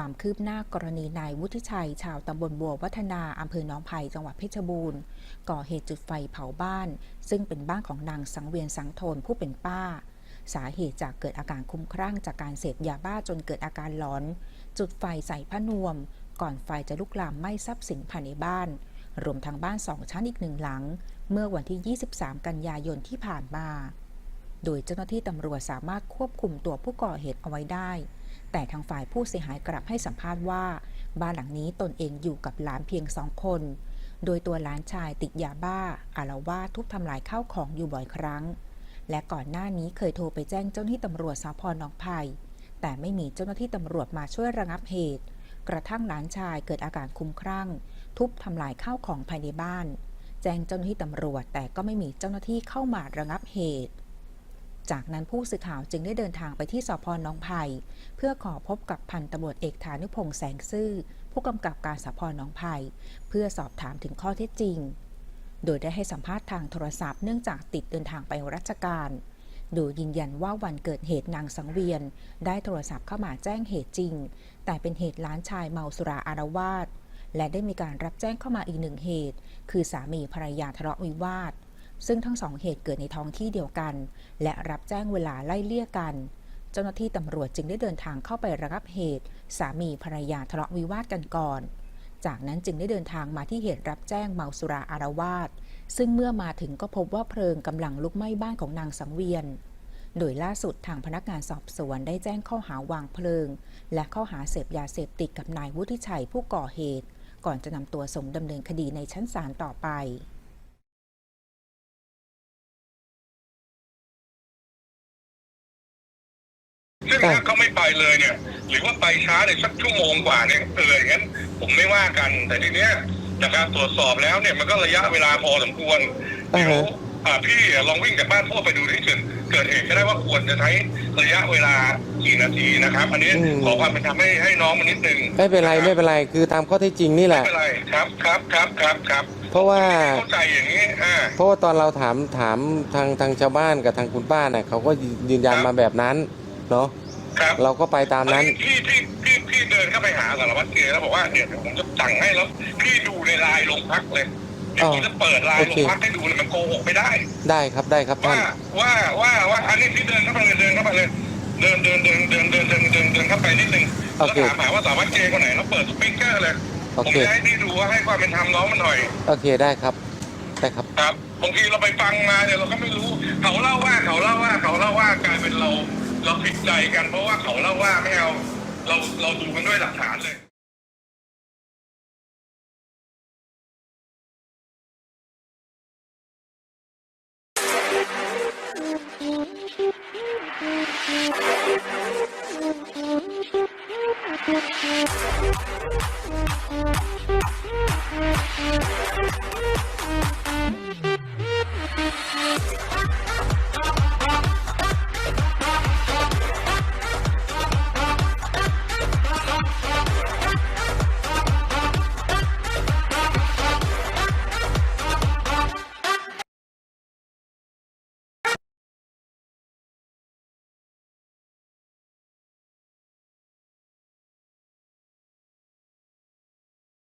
ความคืบหน้ากรณีนายวุฒิชัย ชาวตำบลบัววัฒนาอำเภอหนองไผ่จังหวัดเพชรบูรณ์ ก่อเหตุจุดไฟเผาบ้าน ซึ่งเป็นบ้านของนางสังเวียนสังโทนผู้เป็นป้า สาเหตุจากเกิดอาการคุ้มคลั่งจากการเสพยาบ้าจนเกิดอาการหลอน จุดไฟใส่ผ้านวม ก่อนไฟจะลุกลามไหม้ทรัพย์สินภายในบ้าน รวมทั้งบ้านสองชั้นอีกหนึ่งหลัง เมื่อวันที่ 23 กันยายนที่ผ่านมา โดยเจ้าหน้าที่ตำรวจสามารถควบคุมตัวผู้ก่อเหตุเอาไว้ได้ แต่ทางฝ่ายผู้เสียหายกลับให้สัมภาษณ์ว่า บ้านหลังนี้ตนเองอยู่กับหลานเพียงสองคน โดยตัวหลานชายติดยาบ้าอารวาสทุบทำลายข้าวของอยู่บ่อยครั้ง และก่อนหน้านี้เคยโทรไปแจ้งเจ้าหน้าที่ตำรวจสพนองไผ่แต่ไม่มีเจ้าหน้าที่ตำรวจมาช่วยระงับเหตุ กระทั่งหลานชายเกิดอาการคุ้มคลั่ง ทุบทำลายข้าวของภายในบ้าน แจ้งเจ้าหน้าที่ตำรวจแต่ก็ไม่มีเจ้าหน้าที่เข้ามาระงับเหตุ จากนั้นผู้สื่อข่าวจึงได้เดินทางไปที่สพหนองไผ่เพื่อขอพบกับพันตำรวจเอกฐานุพงษ์แสงซื่อ ผู้กำกับการสพหนองไผ่เพื่อสอบถามถึงข้อเท็จจริง โดยได้ให้สัมภาษณ์ทางโทรศัพท์เนื่องจากติดเดินทางไปราชการโดยยืนยันว่าวันเกิดเหตุนางสังเวียน ได้โทรศัพท์เข้ามาแจ้งเหตุจริง แต่เป็นเหตุล้านชายเมาสุราอารวาสและได้มีการรับแจ้งเข้ามาอีกหนึ่งเหตุ คือสามีภรรยาทะเลาะวิวาท ซึ่งทั้งสองเหตุเกิดในท้องที่เดียวกัน และรับแจ้งเวลาไล่เลี่ยกัน เจ้าหน้าที่ตำรวจจึงได้เดินทางเข้าไประงับเหตุ สามีภรรยาทะเลาะวิวาทกันก่อน จากนั้นจึงได้เดินทางมาที่เหตุรับแจ้งเมาสุราอารวาสซึ่งเมื่อมาถึงก็พบว่าเพลิงกำลังลุกไหม้บ้านของนางสังเวียน โดยล่าสุดทางพนักงานสอบสวนได้แจ้งข้อหาวางเพลิง และข้อหาเสพยาเสพติดกับนายวุฒิชัยผู้ก่อเหตุ ก่อนจะนำตัวส่งดำเนินคดีในชั้นศาลต่อไป ซึ่งถ้าเขาไม่ไปเลยเนี่ย หรือว่าไปช้าเลยสักชั่วโมงกว่าเนี่ยเอออย่างนั้นผมไม่ว่ากัน แต่ทีเนี้ยนะครับตรวจสอบแล้วเนี่ยมันก็ระยะเวลาพอสมควรอ่าเดี๋ยวฮะอ่าพี่ลองวิ่งจากบ้านพ่อไปดูที่จุดเกิดเหตุก็ได้ว่าควรจะใช้ระยะเวลากี่นาทีนะครับ อันนี้ขอความเป็นธรรมให้ให้น้องมันนิดนึงไม่เป็นไรไม่เป็นไรคือตามข้อเท็จจริงนี่แหไม่ละเป็นไรครับครับครับครับครับเพราะว่าเข้าใจอย่างนี้อ่าเพราะว่าตอนเราถามถามทางทางชาวบ้านกับทางคุณป้าเนี่ยเขาก็ยืนยันครับมาแบบนั้นเนาะ ครับเราก็ไปตามนั้น พี่พี่พี่พี่เดินเข้าไปหาสารวัตรเกแล้วบอกว่าเนี่ยเดี๋ยวผมจะสั่งให้แล้วพี่ดูในไลน์โรงพักเลยเดี๋ยวผมจะเปิดไลน์โอโรเคงพักให้ดูเลยมันโกหกไม่ได้ได้ครับได้ครับท่าว่านว่าว่าว่าอันนี้พี่เดินเข้าไปเลยเดินเข้าไปเลยเดินเดินเดินเดินเดินเดินเดินเดินเข้าไปนิดนึงแล้วถามหาว่าสารวัตรเกคนไหนแล้วเปิดสปีกเกอร์เลยโอผมเค จะให้พี่ดูว่าให้ความเป็นธรรมน้องมันหน่อย โอเคได้ครับได้ครับ ครับบางทีเราไปฟังมาเนี่ยเราก็ไม่รู้ เขาเล่าว่าเขาเล่าว่าเขาเล่าว่ากลายเป็นเรา เราผิดใจกันเพราะว่าเขาเล่าว่าไม่เอาเราเราดูกันด้วยหลักฐานเลย